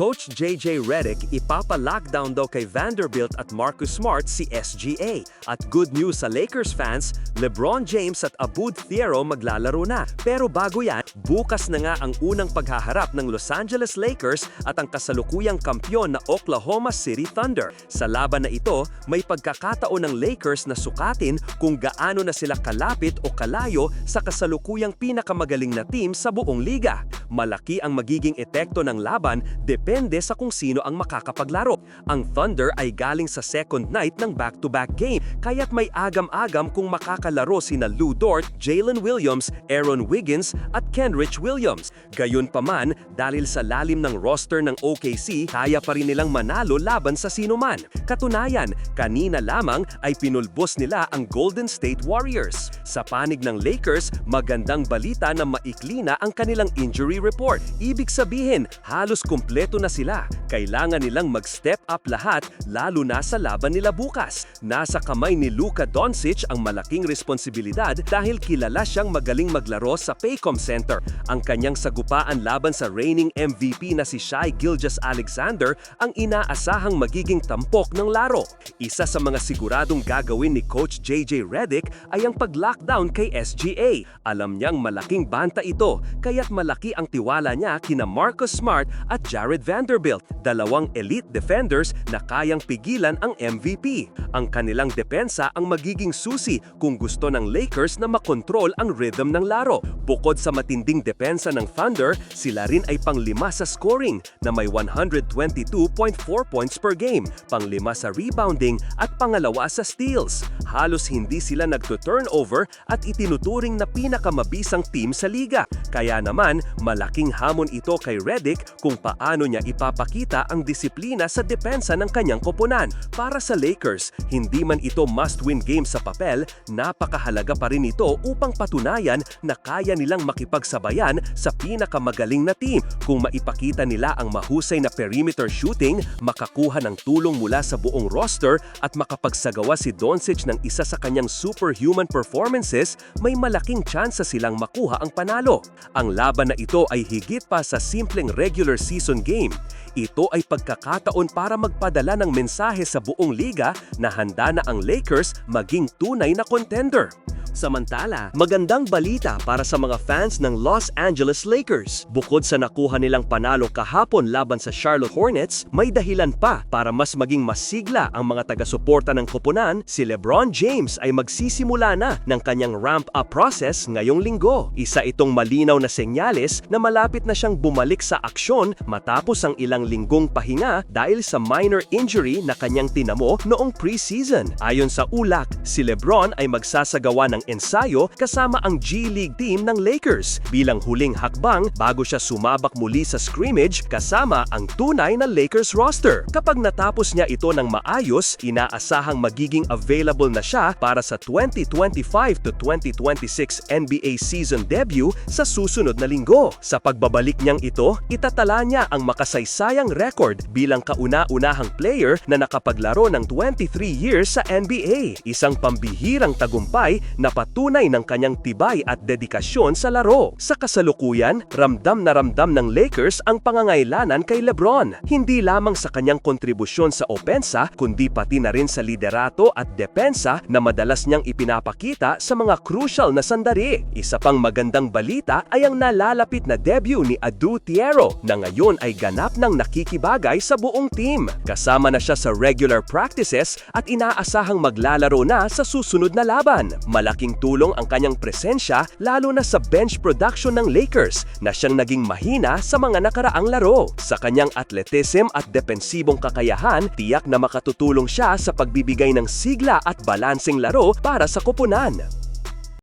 Coach JJ Redick ipapa-lockdown daw kay Vanderbilt at Marcus Smart si SGA. At good news sa Lakers fans, LeBron James at Abud Thiero maglalaro na. Pero bago yan, bukas na nga ang unang paghaharap ng Los Angeles Lakers at ang kasalukuyang kampyon na Oklahoma City Thunder. Sa laban na ito, may pagkakataon ng Lakers na sukatin kung gaano na sila kalapit o kalayo sa kasalukuyang pinakamagaling na team sa buong liga. Malaki ang magiging epekto ng laban depende sa kung sino ang makakapaglaro. Ang Thunder ay galing sa second night ng back-to-back game, kaya't may agam-agam kung makakalaro sina Lou Dort, Jalen Williams, Aaron Wiggins at Kenrich Williams. Gayunpaman, dahil sa lalim ng roster ng OKC, kaya pa rin nilang manalo laban sa sino man. Katunayan, kanina lamang ay pinulbos nila ang Golden State Warriors. Sa panig ng Lakers, magandang balita na maikli na ang kanilang injury report. Ibig sabihin, halos kumpleto na sila. Kailangan nilang mag-step up lahat, lalo na sa laban nila bukas. Nasa kamay ni Luka Doncic ang malaking responsibilidad dahil kilala siyang magaling maglaro sa Paycom Center. Ang kanyang sagupaan laban sa reigning MVP na si Shai Gilgeous-Alexander ang inaasahang magiging tampok ng laro. Isa sa mga siguradong gagawin ni Coach JJ Redick ay ang pag-lockdown kay SGA. Alam niyang malaking banta ito, kaya't malaki ang tiwala niya kina Marcus Smart at Jared Vanderbilt, dalawang elite defenders na kayang pigilan ang MVP. Ang kanilang depensa ang magiging susi kung gusto ng Lakers na makontrol ang rhythm ng laro. Bukod sa matinding depensa ng Thunder, sila rin ay panglima sa scoring na may 122.4 points per game, panglima sa rebounding at pangalawa sa steals. Halos hindi sila nagto-turnover at itinuturing na pinakamabisang team sa liga. Kaya naman, malaking hamon ito kay Redick kung paano niya ipapakita ang disiplina sa depensa ng kanyang koponan. Para sa Lakers, hindi man ito must-win game sa papel, napakahalaga pa rin ito upang patunayan na kaya nilang makipagsabayan sa pinakamagaling na team. Kung maipakita nila ang mahusay na perimeter shooting, makakuha ng tulong mula sa buong roster at makapagsagawa si Doncic ng isa sa kanyang superhuman performances, may malaking tsansa silang makuha ang panalo. Ang laban na ito ay higit pa sa simpleng regular season game. Ito ay pagkakataon para magpadala ng mensahe sa buong liga na handa na ang Lakers maging tunay na contender. Samantala, magandang balita para sa mga fans ng Los Angeles Lakers. Bukod sa nakuha nilang panalo kahapon laban sa Charlotte Hornets, may dahilan pa para mas maging masigla ang mga taga-suporta ng koponan, si LeBron James ay magsisimula na ng kanyang ramp-up process ngayong linggo. Isa itong malinaw na senyales na malapit na siyang bumalik sa aksyon matapos ang ilang linggong pahinga dahil sa minor injury na kanyang tinamo noong preseason. Ayon sa ulak, si LeBron ay magsasagawa ng ensayo kasama ang G League team ng Lakers bilang huling hakbang bago siya sumabak muli sa scrimmage kasama ang tunay na Lakers roster. Kapag natapos niya ito ng maayos, inaasahang magiging available na siya para sa 2025 to 2026 NBA season debut sa susunod na linggo. Sa pagbabalik niyang ito, itatala niya ang makasaysayang record bilang kauna-unahang player na nakapaglaro ng 23 years sa NBA. Isang pambihirang tagumpay na patunay ng kanyang tibay at dedikasyon sa laro. Sa kasalukuyan, ramdam na ramdam ng Lakers ang pangangailanan kay LeBron. Hindi lamang sa kanyang kontribusyon sa opensa, kundi pati na rin sa liderato at depensa na madalas niyang ipinapakita sa mga crucial na sandali. Isa pang magandang balita ay ang nalalapit na debut ni Adu Tiero na ngayon ay ganap ng nakikibagay sa buong team. Kasama na siya sa regular practices at inaasahang maglalaro na sa susunod na laban. Malaking tulong ang kanyang presensya lalo na sa bench production ng Lakers na siyang naging mahina sa mga nakaraang laro. Sa kanyang atletism at depensibong kakayahan, tiyak na makatutulong siya sa pagbibigay ng sigla at balanseng laro para sa koponan.